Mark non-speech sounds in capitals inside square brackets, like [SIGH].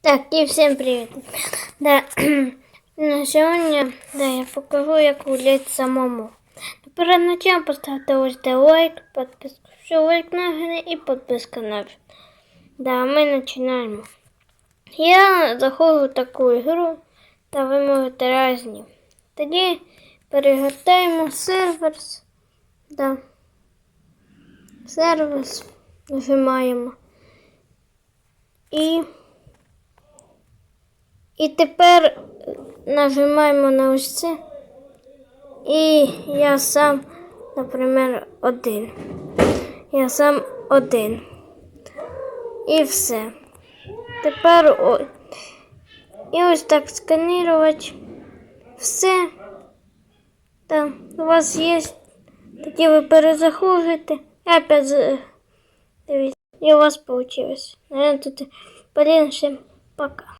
Так, і всім привіт. Да. [CLEARS THROAT] На сьогодні да, я покажу, як гуляти самому. Перед началом поставте ось лайк, підписку, все лайк на гри і підписка на. Да, ми починаємо. Я заходжу в таку ігру, та ви можете різні. Тоді перегортаємо серверс. Да. Сервіс нажимаємо. І і тепер нажимаємо на ось це. І я сам, наприклад, один. Я сам один. І все. Тепер о... і ось так сканувати. Все. Там у вас є. Тоді ви перезаходите. І опять дивіться. І у вас вийшло. Наверное, тут блін, ще пока.